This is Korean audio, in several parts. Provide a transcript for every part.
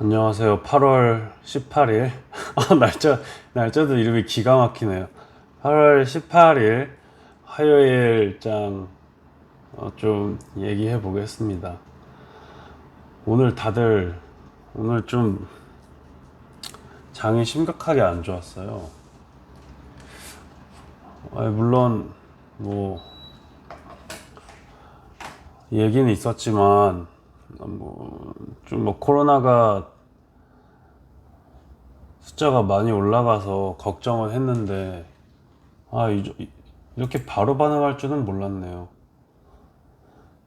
안녕하세요. 8월 18일. 아, 날짜, 날짜도 이름이 기가 막히네요. 8월 18일 화요일장 어, 좀 얘기해 보겠습니다. 오늘 다들, 오늘 좀 장이 심각하게 안 좋았어요. 아니, 물론, 뭐, 얘기는 있었지만, 뭐, 좀 뭐 코로나가 숫자가 많이 올라가서 걱정은 했는데, 아, 이- 이렇게 바로 반응할 줄은 몰랐네요.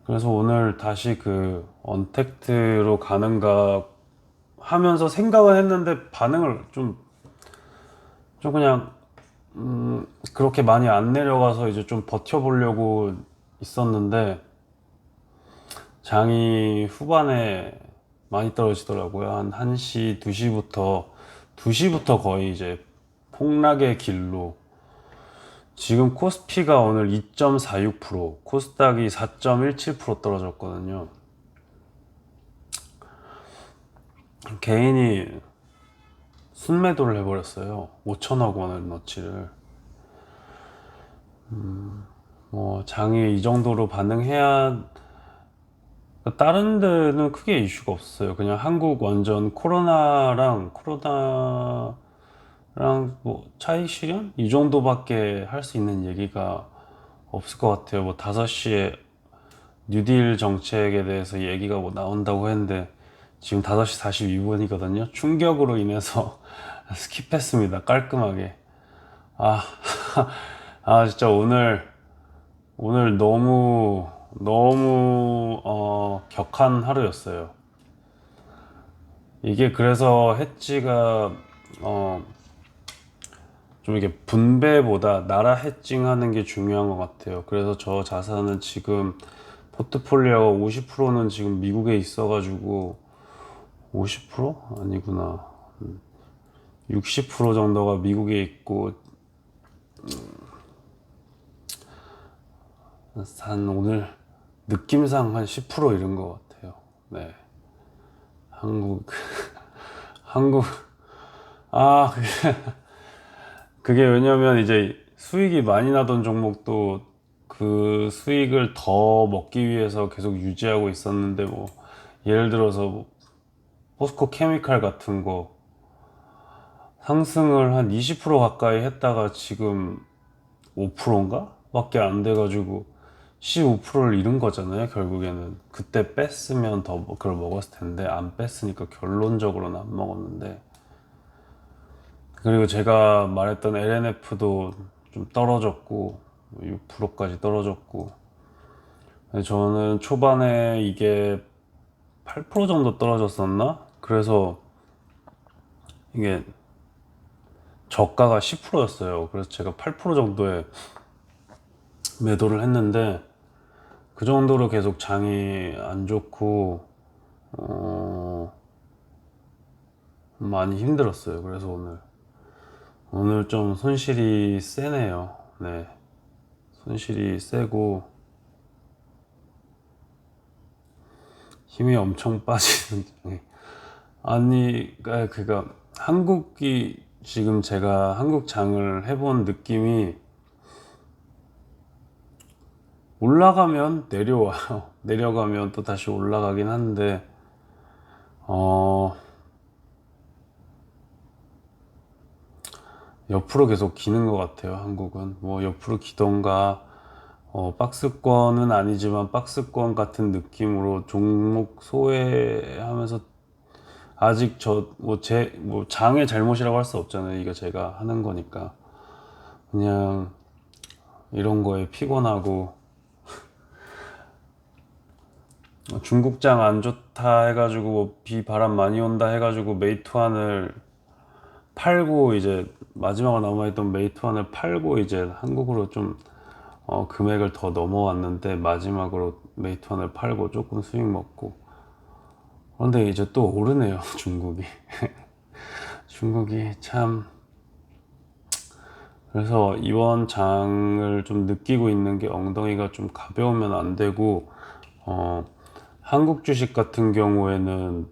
그래서 오늘 다시 그 언택트로 가는가 하면서 생각은 했는데 반응을 좀, 좀 그냥, 음, 그렇게 많이 안 내려가서 이제 좀 버텨보려고 있었는데, 장이 후반에 많이 떨어지더라고요. 한 1시, 2시부터, 2시부터 거의 이제 폭락의 길로. 지금 코스피가 오늘 2.46%, 코스닥이 4.17% 떨어졌거든요. 개인이 순매도를 해버렸어요. 5천억 원을 넣지를. 음, 뭐, 장이 이 정도로 반응해야 다른 데는 크게 이슈가 없어요. 그냥 한국 완전 코로나랑 코로나랑 뭐 차익 실현 이 정도밖에 할 수 있는 얘기가 없을 것 같아요. 뭐 5시에 뉴딜 정책에 대해서 얘기가 뭐 나온다고 했는데 지금 5시 42분이거든요. 충격으로 인해서 스킵했습니다. 깔끔하게. 아, 아 진짜 오늘 오늘 너무 너무 어, 격한 하루였어요. 이게 그래서 해지가 어, 좀 이게 분배보다 나라 해칭하는 게 중요한 것 같아요. 그래서 저 자산은 지금 포트폴리오가 50%는 지금 미국에 있어가지고 50% 아니구나. 음, 60% 정도가 미국에 있고 한 오늘 느낌상 한 10% 이런 것 같아요. 네. 한국, 한국, 아, 그게, 그게 왜냐면 이제 수익이 많이 나던 종목도 그 수익을 더 먹기 위해서 계속 유지하고 있었는데 뭐, 예를 들어서 뭐 포스코 케미칼 같은 거 상승을 한 20% 가까이 했다가 지금 5%인가? 밖에 안 돼가지고 15%를 잃은 거잖아요, 결국에는. 그때 뺐으면 더 뭐- 그걸 먹었을 텐데, 안 뺐으니까 결론적으로는 안 먹었는데. 그리고 제가 말했던 LNF도 좀 떨어졌고, 6%까지 떨어졌고. 저는 초반에 이게 8% 정도 떨어졌었나? 그래서 이게 저가가 10%였어요. 그래서 제가 8% 정도에 매도를 했는데 그 정도로 계속 장이 안 좋고 어 많이 힘들었어요. 그래서 오늘 오늘 좀 손실이 세네요. 네. 손실이 세고 힘이 엄청 빠지는 아니 그- 그니까 한국이 지금 제가 한국 장을 해본 느낌이 올라가면 내려와요. 내려가면 또 다시 올라가긴 한데, 어, 옆으로 계속 기는 것 같아요, 한국은. 뭐, 옆으로 기던가, 어, 박스권은 아니지만 박스권 같은 느낌으로 종목 소외하면서 아직 저, 뭐, 제, 뭐, 장의 잘못이라고 할 수 없잖아요. 이거 제가 하는 거니까. 그냥, 이런 거에 피곤하고, 중국장 안 좋다 해가지고 뭐 비바람 많이 온다 해가지고 메이투안을 팔고 이제 마지막으로 남아있던 메이투안을 팔고 이제 한국으로 좀 어, 금액을 더 넘어왔는데 마지막으로 메이투안을 팔고 조금 수익 먹고. 그런데 이제 또 오르네요 중국이. 중국이 참. 그래서 이번 장을 좀 느끼고 있는 게 엉덩이가 좀 가벼우면 안 되고 어, 한국 주식 같은 경우에는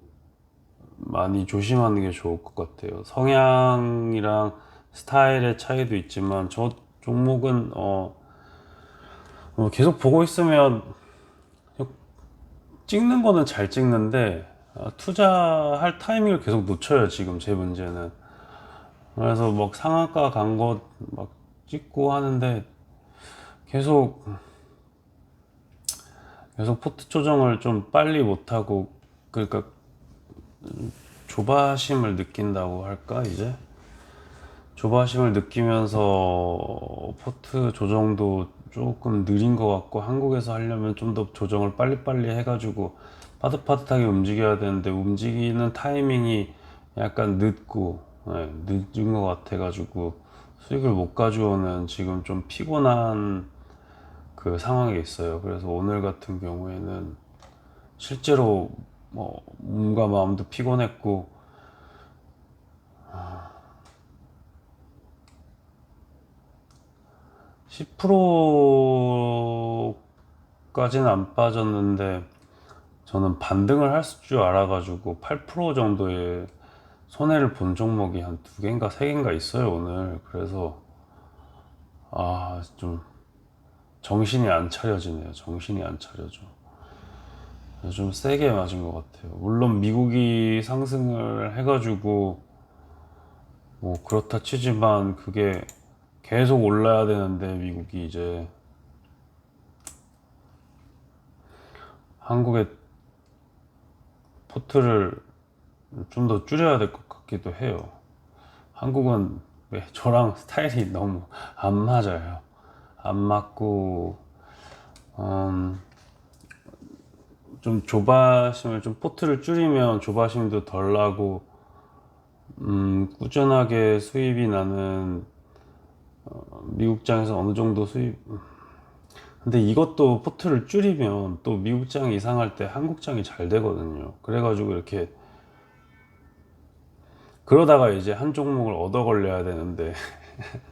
많이 조심하는 게 좋을 것 같아요. 성향이랑 스타일의 차이도 있지만 저 종목은 어, 어, 계속 보고 있으면 찍는 거는 잘 찍는데 어, 투자할 타이밍을 계속 놓쳐요. 지금 제 문제는. 그래서 막 상한가 간거막 찍고 하는데 계속 계속 포트 조정을 좀 빨리 못 하고 그러니까 조바심을 느낀다고 할까 이제? 조바심을 느끼면서 포트 조정도 조금 느린 것 같고 한국에서 하려면 좀 더 조정을 빨리빨리 해가지고 빠듯빠듯하게 움직여야 되는데 움직이는 타이밍이 약간 늦고 네, 늦은 것 같아가지고 수익을 못 가져오는 지금 좀 피곤한 그 상황에 있어요. 그래서 오늘 같은 경우에는 실제로 뭐 몸과 마음도 피곤했고 아, 10%까지는 안 빠졌는데 저는 반등을 할 줄 알아가지고 8% 정도의 손해를 본 종목이 한 두 개인가 세 개인가 있어요 오늘 그래서 아좀 정신이 안 차려지네요 정신이 안 차려져 좀 세게 맞은 것 같아요 물론 미국이 상승을 해가지고 뭐 그렇다 치지만 그게 계속 올라야 되는데 미국이 이제 한국의 포트를 좀 더 줄여야 될 것 같기도 해요. 한국은 왜 저랑 스타일이 너무 안 맞아요. 안 맞고 음, 좀 조바심을 좀 포트를 줄이면 조바심도 덜 나고 음, 꾸준하게 수입이 나는 어, 미국장에서 어느 정도 수입 근데 이것도 포트를 줄이면 또 미국장이 이상할 때 한국장이 잘 되거든요. 그래가지고 이렇게 그러다가 이제 한 종목을 얻어 걸려야 되는데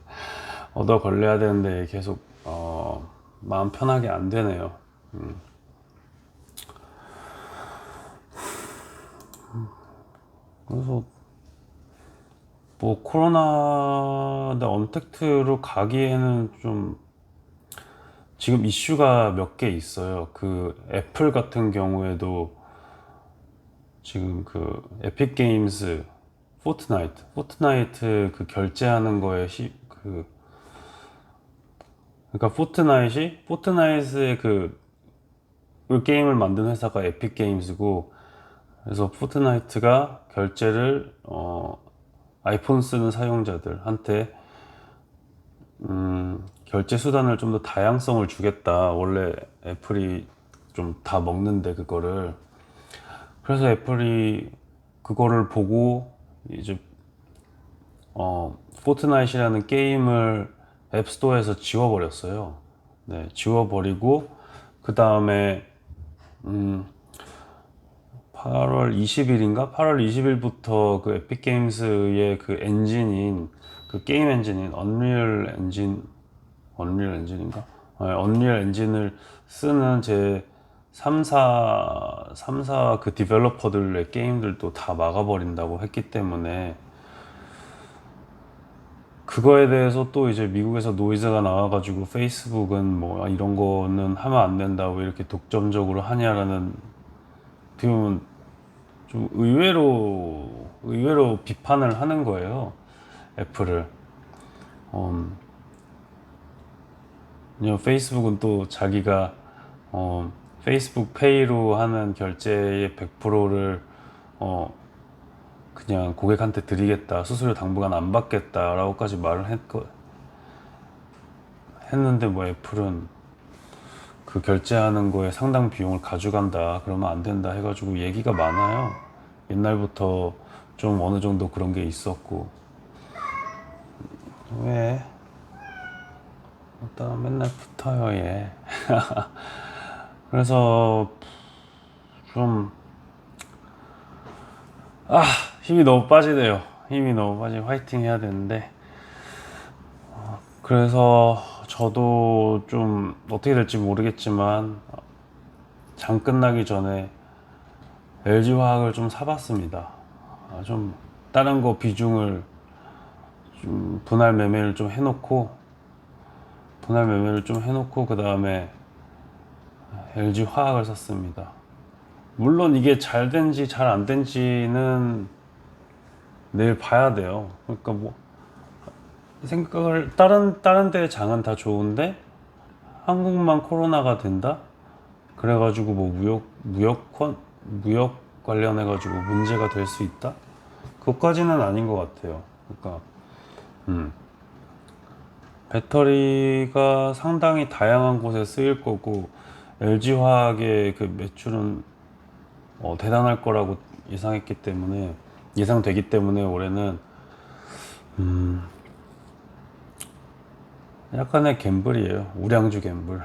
얻어 걸려야 되는데 계속 어, 마음 편하게 안 되네요. 음. 그래서 뭐 코로나 내 언택트로 가기에는 좀 지금 이슈가 몇 개 있어요. 그 애플 같은 경우에도 지금 그 에픽 게임즈 포트나이트 포트나이트 그 결제하는 거에 시, 그 그러니까 포트나이트이 포트나이트의 그, 그 게임을 만든 회사가 에픽 게임즈고 그래서 포트나이트가 결제를 어 아이폰 쓰는 사용자들한테 음, 결제 수단을 좀 더 다양성을 주겠다. 원래 애플이 좀 다 먹는데 그거를 그래서 애플이 그거를 보고 이제 어 포트나이트라는 게임을 앱스토어에서 지워버렸어요. 네, 지워버리고 그 다음에 음 8월 20일인가? 8월 20일부터 그 에픽 게임스의 그 엔진인 그 게임 엔진인 언리얼 엔진 언리얼 엔진인가? 네, 언리얼 엔진을 쓰는 제 3사 3사 그 디벨로퍼들의 게임들도 다 막아버린다고 했기 때문에 그거에 대해서 또 이제 미국에서 노이즈가 나와가지고 페이스북은 뭐 아, 이런 거는 하면 안 된다 왜 이렇게 독점적으로 하냐라는 어떻게 좀 의외로 의외로 비판을 하는 거예요 애플을. 음, 페이스북은 또 자기가 어, 페이스북 페이로 하는 결제의 100%를 어, 그냥 고객한테 드리겠다 수수료 당분간 안 받겠다라고까지 말을 했거, 했는데 뭐 애플은 그 결제하는 거에 상당 비용을 가져간다 그러면 안 된다 해가지고 얘기가 많아요. 옛날부터 좀 어느 정도 그런 게 있었고. 왜? 일단 맨날 붙어요 얘. 그래서 좀 아, 힘이 너무 빠지네요. 힘이 너무 빠지 화이팅 해야 되는데. 어, 그래서 저도 좀 어떻게 될지 모르겠지만 장 끝나기 전에 LG 화학을 좀 사봤습니다. 아, 좀 다른 거 비중을 좀 분할 매매를 좀 해놓고 분할 매매를 좀 해놓고 그 다음에 LG 화학을 샀습니다. 물론 이게 잘 된지 잘 안 된지는 내일 봐야 돼요. 그러니까 뭐 생각을 다른 다른 데 장은 다 좋은데 한국만 코로나가 된다. 그래가지고 뭐 무역 무역권 무역 관련해 가지고 문제가 될 수 있다. 그것까지는 아닌 것 같아요. 그러니까 음. 배터리가 상당히 다양한 곳에 쓰일 거고 LG 화학의 그 매출은 어, 대단할 거라고 예상했기 때문에 예상되기 때문에 올해는 음, 약간의 갬블이에요. 우량주 갬블.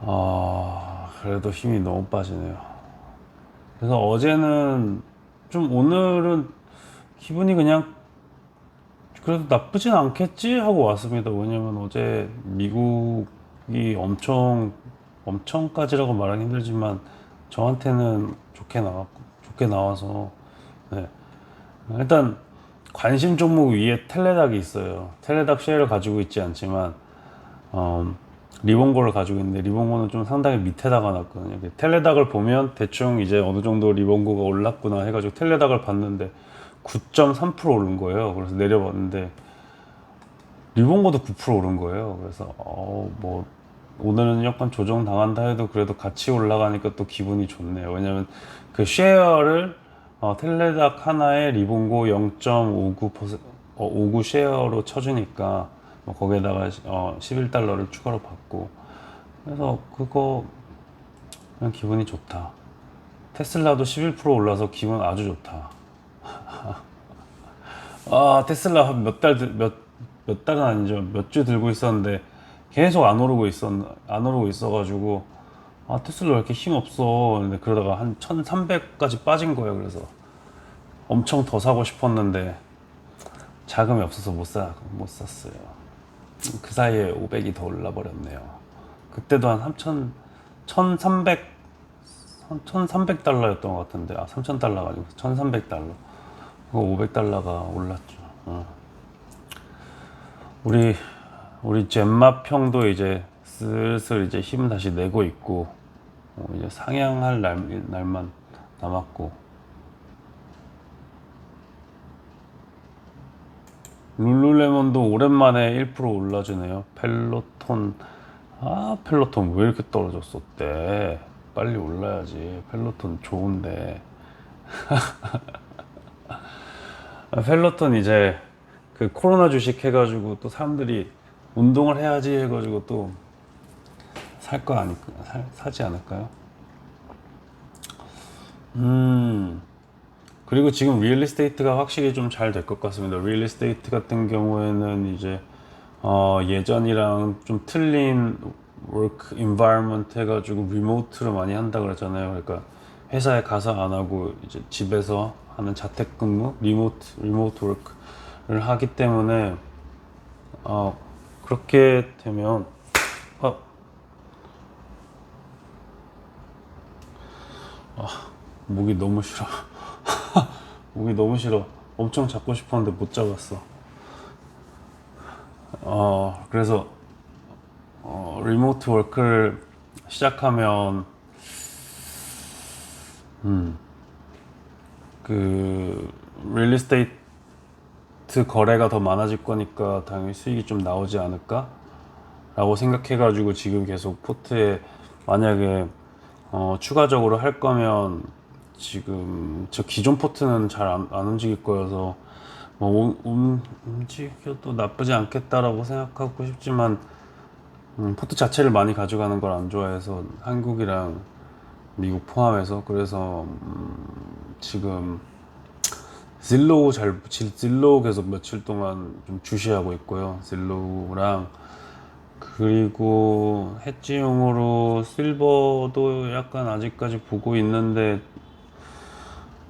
아, 그래도 힘이 너무 빠지네요. 그래서 어제는 좀 오늘은 기분이 그냥 그래도 나쁘진 않겠지 하고 왔습니다. 왜냐면 어제 미국이 엄청 엄청까지라고 말하기 힘들지만 저한테는 좋게 나왔고 좋게 나와서 네. 일단 관심 종목 위에 텔레닥이 있어요. 텔레닥 쉐어를 가지고 있지 않지만 어, 리본고를 가지고 있는데 리본고는 좀 상당히 밑에다가 놨거든요. 텔레닥을 보면 대충 이제 어느 정도 리본고가 올랐구나 해가지고 텔레닥을 봤는데 9.3% 오른 거예요. 그래서 내려봤는데 리본고도 9% 오른 거예요. 그래서 어 뭐 오늘은 약간 조정 당한다 해도 그래도 같이 올라가니까 또 기분이 좋네요. 왜냐면 그 쉐어를 어, 텔레닥 하나에 리본고 0.59% 어, 59 쉐어로 쳐주니까 뭐 거기에다가 어, 11달러를 추가로 받고 그래서 그거 그냥 기분이 좋다. 테슬라도 11% 올라서 기분 아주 좋다. 아 테슬라 몇달몇몇 달은 아니죠 몇 주 들고 있었는데 계속 안 오르고 있었 안 오르고 있어가지고 아 테슬라 왜 이렇게 힘 없어. 근데 그러다가 한 1300까지 빠진 거예요 그래서. 엄청 더 사고 싶었는데 자금이 없어서 못 사 못 샀어요. 그 사이에 500이 더 올라 버렸네요. 그때도 한3000 1300 1300달러였던 것 같은데. 아 3000달러가 아니고 1300달러. 그거 500달러가 올랐죠. 어. 우리 우리 젠마평도 이제 슬슬 이제 힘 다시 내고 있고 어, 이제 상향할 날, 날만 남았고 룰루레몬도 오랜만에 1% 올라주네요. 펠로톤 아 펠로톤 왜 이렇게 떨어졌었대? 빨리 올라야지. 펠로톤 좋은데. 아, 펠로톤 이제 그 코로나 주식 해가지고 또 사람들이 운동을 해야지 해가지고 또 살 거 아닐까 사, 사지 않을까요? 음 그리고 지금 리얼 에스테이트가 확실히 좀 잘 될 것 같습니다. 리얼 에스테이트 같은 경우에는 이제 어, 예전이랑 좀 틀린 워크 인바이러먼트 해가지고 리모트로 많이 한다 그랬잖아요. 그러니까 회사에 가서 안 하고 이제 집에서 하는 자택근무, 리모트 리모트 워크를 하기 때문에 어, 그렇게 되면 어, 아, 목이 너무 싫어. 목이 너무 싫어. 엄청 잡고 싶었는데 못 잡았어. 어, 그래서, 어, 리모트 워크를 시작하면, 음, 그, 릴리스테이트 거래가 더 많아질 거니까 당연히 수익이 좀 나오지 않을까? 라고 생각해가지고 지금 계속 포트에 만약에 어, 추가적으로 할 거면 지금 저 기존 포트는 잘 안 움직일 거여서 뭐 움- 움- 움직여도 나쁘지 않겠다라고 생각하고 싶지만 음, 포트 자체를 많이 가져가는 걸 안 좋아해서 한국이랑 미국 포함해서 그래서 음, 지금 질로우 잘 질- 질로우 계속 며칠 동안 좀 주시하고 있고요. 질로우랑 그리고 해지용으로 실버도 약간 아직까지 보고 있는데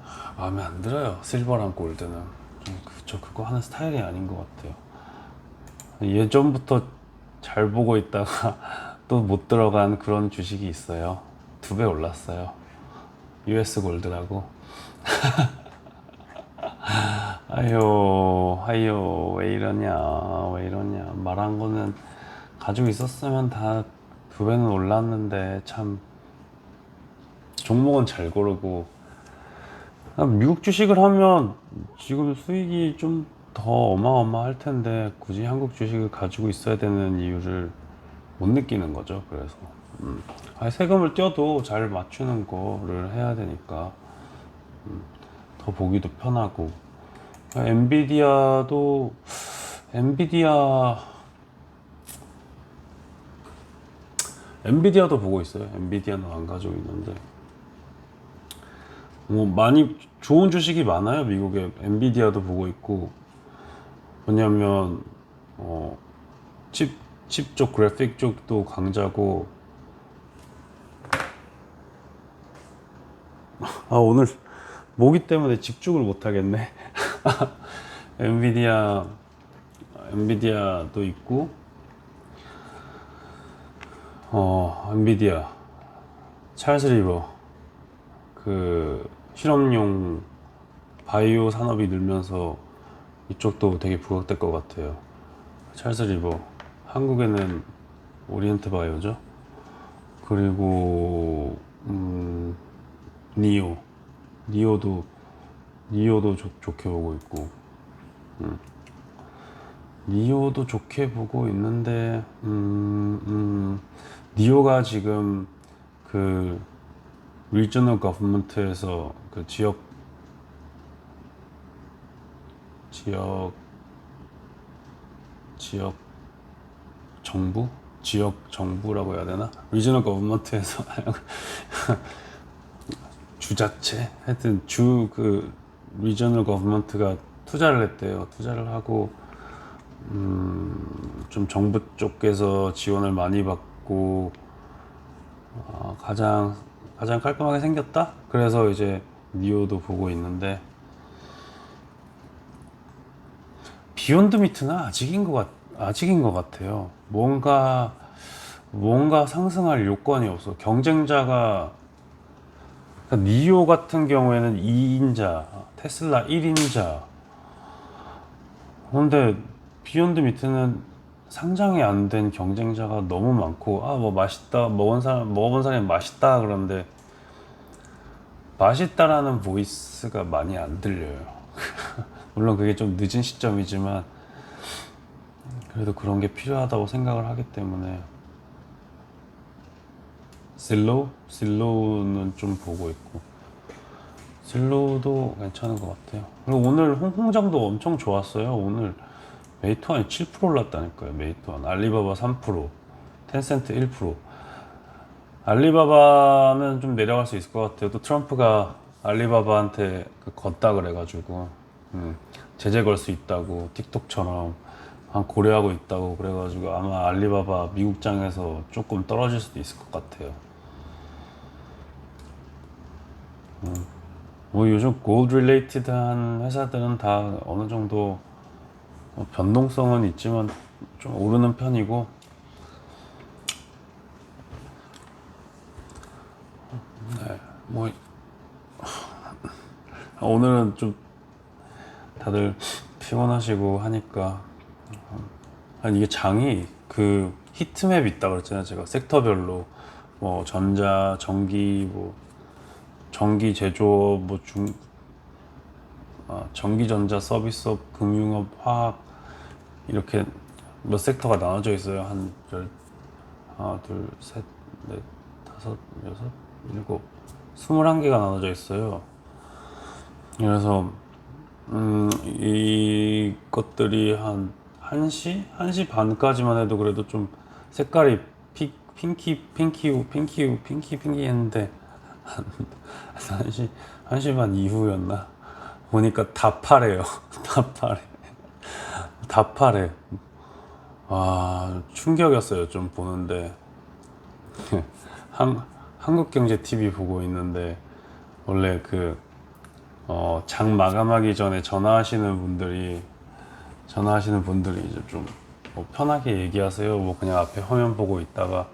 아, 마음에 안 들어요. 실버랑 골드는 좀 그- 저 그거 하는 스타일이 아닌 것 같아요. 예전부터 잘 보고 있다가 또 못 들어간 그런 주식이 있어요. 두 배 올랐어요. US 골드라고. 아유, 아유, 왜 이러냐, 왜 이러냐. 말한 거는 가지고 있었으면 다 두 배는 올랐는데, 참, 종목은 잘 고르고. 아, 미국 주식을 하면 지금 수익이 좀 더 어마어마할 텐데, 굳이 한국 주식을 가지고 있어야 되는 이유를 못 느끼는 거죠. 그래서. 음. 아니, 세금을 떼어도 잘 맞추는 거를 해야 되니까. 음, 더 보기도 편하고. 아, 엔비디아도, 엔비디아, 엔비디아도 보고 있어요. 엔비디아는 안 가지고 있는데. 뭐, 많이, 좋은 주식이 많아요. 미국에. 엔비디아도 보고 있고. 왜냐면, 어, 칩, 칩 쪽, 그래픽 쪽도 강자고. 아, 오늘 모기 때문에 집중을 못 하겠네. 엔비디아, 엔비디아도 있고, 어, 엔비디아, 찰스 리버, 그, 실험용 바이오 산업이 늘면서 이쪽도 되게 부각될 것 같아요. 찰스 리버, 한국에는 오리엔트 바이오죠. 그리고, 음, 니오, 니오도, 니오도 좋, 좋게 보고 있고, 음. 니오도 좋게 보고 있는데, 음, 음, 니오가 지금 그 리저널 거버먼트에서 그 지역 지역 지역 정부? 지역 정부라고 해야 되나? 리저널 거버먼트에서 주자체? 하여튼 주 그 리저널 거버먼트가 투자를 했대요. 투자를 하고 음, 좀 정부 쪽에서 지원을 많이 받고 어, 가장 가장 깔끔하게 생겼다. 그래서 이제 니오도 보고 있는데 비욘드 미트는 아직인 것 같, 아직인 것 같아요. 뭔가 뭔가 상승할 요건이 없어. 경쟁자가 그러니까 니오 같은 경우에는 2인자, 테슬라 1인자. 그런데 비욘드 미트는 상장이 안 된 경쟁자가 너무 많고 아 뭐 맛있다 먹은 사람 먹어본 사람이 맛있다 그런데 맛있다라는 보이스가 많이 안 들려요. 물론 그게 좀 늦은 시점이지만 그래도 그런 게 필요하다고 생각을 하기 때문에 실로우 실로우는 좀 보고 있고 실로우도 괜찮은 것 같아요. 오늘 홍- 홍장도 엄청 좋았어요. 오늘 메이투안이 7% 올랐다니까요. 메이투안 알리바바 3% 텐센트 1% 알리바바는 좀 내려갈 수 있을 것 같아요. 또 트럼프가 알리바바한테 그 걷다 그래가지고 음, 제재 걸 수 있다고 틱톡처럼 한 고려하고 있다고 그래가지고 아마 알리바바 미국장에서 조금 떨어질 수도 있을 것 같아요. 음, 뭐 요즘 골드 릴레이티드한 회사들은 다 어느 정도 뭐 변동성은 있지만 좀 오르는 편이고. 네, 뭐 오늘은 좀 다들 피곤하시고 하니까. 아니 이게 장이 그 히트맵 있다 그랬잖아요. 제가 섹터별로. 뭐 전자 전기 뭐 전기 제조업 뭐중 아, 전기 전자 서비스업 금융업 화학 이렇게 몇 섹터가 나눠져 있어요 한 열, 하나 둘 셋 넷 다섯 여섯 일곱 스물한 개가 나눠져 있어요 그래서 음, 이것들이 한 1시? 1시 반까지만 해도 그래도 좀 색깔이 피, 핑키, 핑키, 핑키, 핑키, 핑키 했는데 한 1시, 1시 반 이후였나? 보니까 다 파래요. 다 파래. 다 파래. 와, 충격이었어요. 좀 보는데. 한, 한국경제 TV 보고 있는데, 원래 그, 어, 장 마감하기 전에 전화하시는 분들이, 전화하시는 분들이 이제 좀, 뭐 편하게 얘기하세요. 뭐 그냥 앞에 화면 보고 있다가,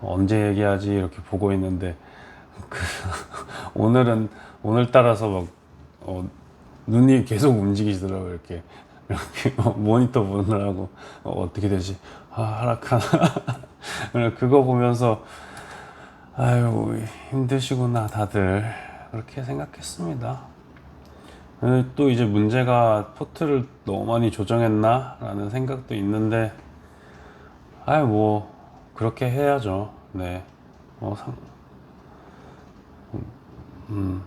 어, 언제 얘기하지? 이렇게 보고 있는데, 그, 오늘은 오늘 따라서 막 어, 눈이 계속 움직이시더라고요. 이렇게 이렇게 어, 모니터 보느라고 어, 어떻게 되지? 아, 하락하나. 그거 보면서 아유 힘드시구나 다들 그렇게 생각했습니다. 근데 또 이제 문제가 포트를 너무 많이 조정했나? 라는 생각도 있는데, 아유, 뭐, 그렇게 해야죠. 네. 어, 상, 음, 뭐,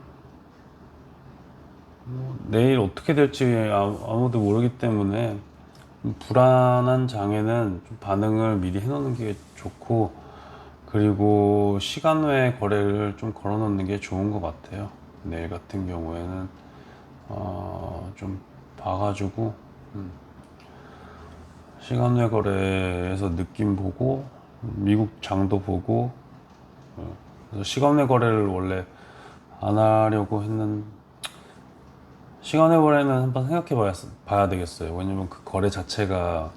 내일 어떻게 될지 아무- 아무도 모르기 때문에, 불안한 장에는 좀 반응을 미리 해놓는 게 좋고, 그리고 시간 외 거래를 좀 걸어 놓는 게 좋은 것 같아요. 내일 같은 경우에는. 어, 좀 봐가지고 음. 시간 외 거래에서 느낌 보고 미국 장도 보고 어, 시간 외 거래를 원래 안 하려고 했는 시간 외 거래는 한번 생각해 봐야, 되겠어요. 왜냐면 그 거래 자체가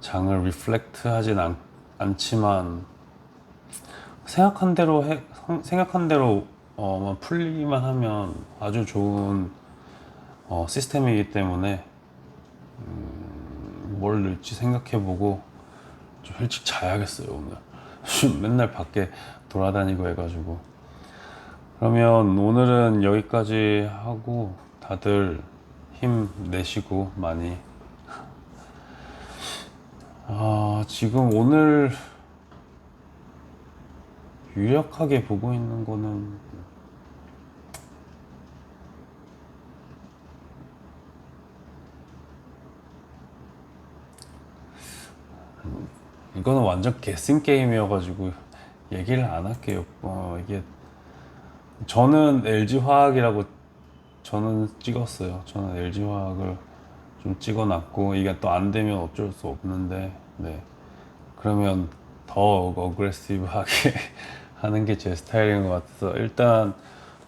장을 리플렉트 하진 않, 않지만 생각한 대로 해, 생각한 대로 어, 만 풀리기만 하면 아주 좋은 어, 시스템이기 때문에 음, 뭘 넣을지 생각해보고 좀 일찍 자야겠어요 오늘. 맨날 밖에 돌아다니고 해가지고 그러면 오늘은 여기까지 하고 다들 힘 내시고 많이 아 지금 오늘 유력하게 보고 있는 거는 이거는 완전 게싱 게임이어가지고 얘기를 안 할게요. 어, 이게 저는 LG 화학이라고 저는 찍었어요. 저는 LG 화학을 좀 찍어놨고 이게 또 안 되면 어쩔 수 없는데 네 그러면 더욱 어그레시브하게 하는 게 제 스타일인 것 같아서 일단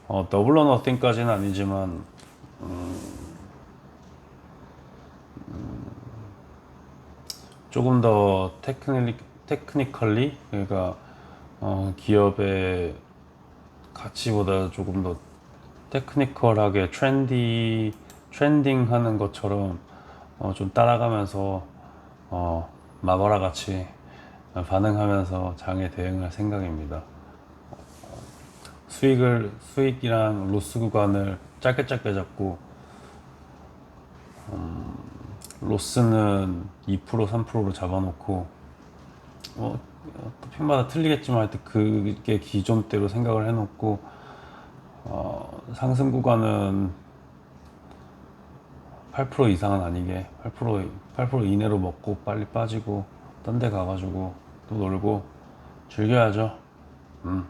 어, 더블 어 너팅까지는 아니지만 조금 더 테크닉, 테크니컬리 그러니까 어, 기업의 가치보다 조금 더 테크니컬하게 트렌디 트렌딩 하는 것처럼 어, 좀 따라가면서 어, 마바라 같이 반응하면서 장에 대응할 생각입니다. 수익을 수익이랑 로스 구간을 짧게 짧게 잡고 로스는 2% 3%로 잡아놓고 어, 또 핀마다 틀리겠지만 하여튼 그게 기존대로 생각을 해놓고 어, 상승 구간은 8% 이상은 아니게 8% 8% 이내로 먹고 빨리 빠지고 딴 데 가가지고 또 놀고 즐겨야죠. 음.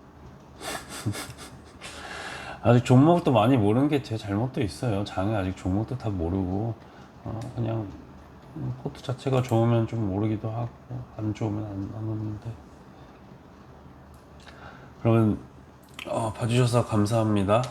아직 종목도 많이 모르는 게 제 잘못도 있어요. 장에 아직 종목도 다 모르고 어, 그냥 음, 포트 자체가 좋으면 좀 모르기도 하고 안 좋으면 안, 안 오는데 그러면 어, 봐주셔서 감사합니다.